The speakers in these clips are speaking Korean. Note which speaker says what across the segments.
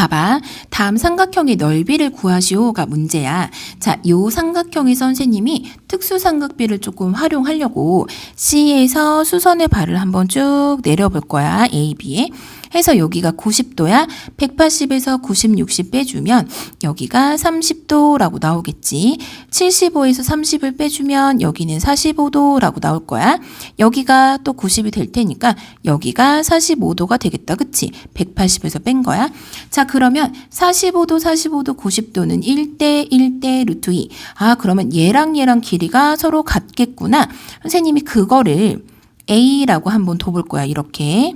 Speaker 1: 봐봐. 다음 삼각형의 넓이를 구하시오가 문제야. 자, 요 삼각형의 선생님이 특수 삼각비를 조금 활용하려고 C에서 수선의 발을 한번 쭉 내려볼 거야. A, B에. 해서 여기가 90도야. 180에서 90, 60 빼주면 여기가 30도라고 나오겠지. 75에서 30을 빼주면 여기는 45도라고 나올 거야. 여기가 또 90이 될 테니까 여기가 45도가 되겠다. 그치? 180에서 뺀 거야. 자, 그러면 45도, 45도, 90도는 1대 1대 루트 2. 아, 그러면 얘랑 얘랑 길이가 서로 같겠구나. 선생님이 그거를 A라고 한번 둬볼 거야. 이렇게.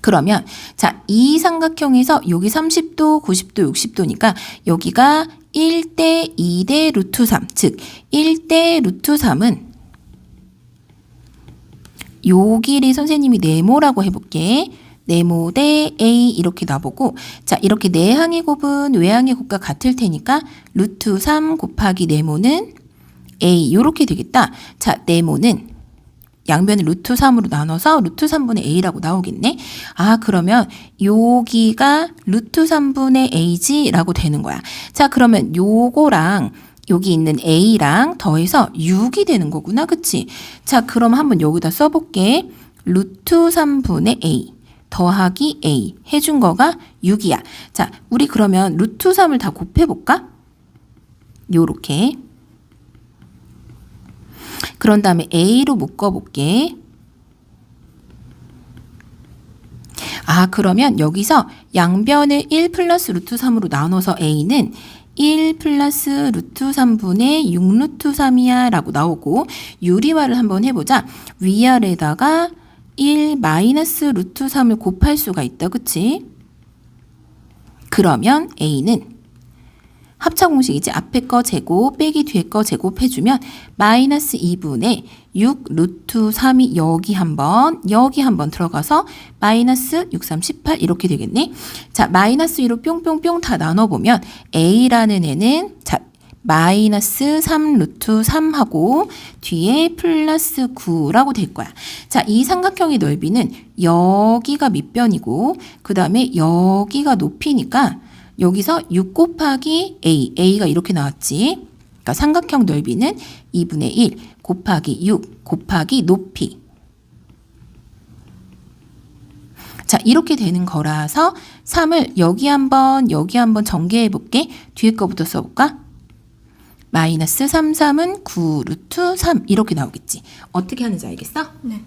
Speaker 1: 그러면 자, 이 삼각형에서 여기 30도, 90도, 60도니까 여기가 1대 2대 루트 3. 즉 1대 루트 3은 요 길이 선생님이 네모라고 해볼게. 네모 대 A 이렇게 놔보고 자 이렇게 내항의 곱은 외항의 곱과 같을 테니까 루트 3 곱하기 네모는 A 요렇게 되겠다. 자 네모는 양변을 루트 3으로 나눠서 루트 3분의 A라고 나오겠네. 아, 그러면 여기가 루트 3분의 A지라고 되는 거야. 자, 그러면 요거랑 여기 있는 A랑 더해서 6이 되는 거구나. 그치? 자, 그럼 한번 여기다 써볼게. 루트 3분의 A 더하기 A 해준 거가 6이야. 자, 우리 그러면 루트 3을 다 곱해볼까? 요렇게. 그런 다음에 A로 묶어볼게. 아, 그러면 여기서 양변을 1 플러스 루트 3으로 나눠서 A는 1 플러스 루트 3분의 6 루트 3이야 라고 나오고 유리화를 한번 해보자. 위아래다가 1 마이너스 루트 3을 곱할 수가 있다. 그치? 그러면 A는 합차 공식이지 앞에 거 제곱 빼기 뒤에 거 제곱해주면 마이너스 2분의 6 루트 3이 여기 한번 여기 한번 들어가서 마이너스 6, 3, 18 이렇게 되겠네. 자 마이너스 2로 뿅뿅뿅 다 나눠보면 A라는 애는 자 마이너스 3 루트 3하고 뒤에 플러스 9라고 될 거야. 자, 이 삼각형의 넓이는 여기가 밑변이고 그 다음에 여기가 높이니까 여기서 6 곱하기 A, A가 이렇게 나왔지. 그러니까 삼각형 넓이는 2분의 1 곱하기 6 곱하기 높이. 자, 이렇게 되는 거라서 3을 여기 한번 여기 한번 전개해 볼게. 뒤에 거부터 써볼까? 마이너스 3, 3은 9 루트 3 이렇게 나오겠지. 어떻게 하는지 알겠어?
Speaker 2: 네.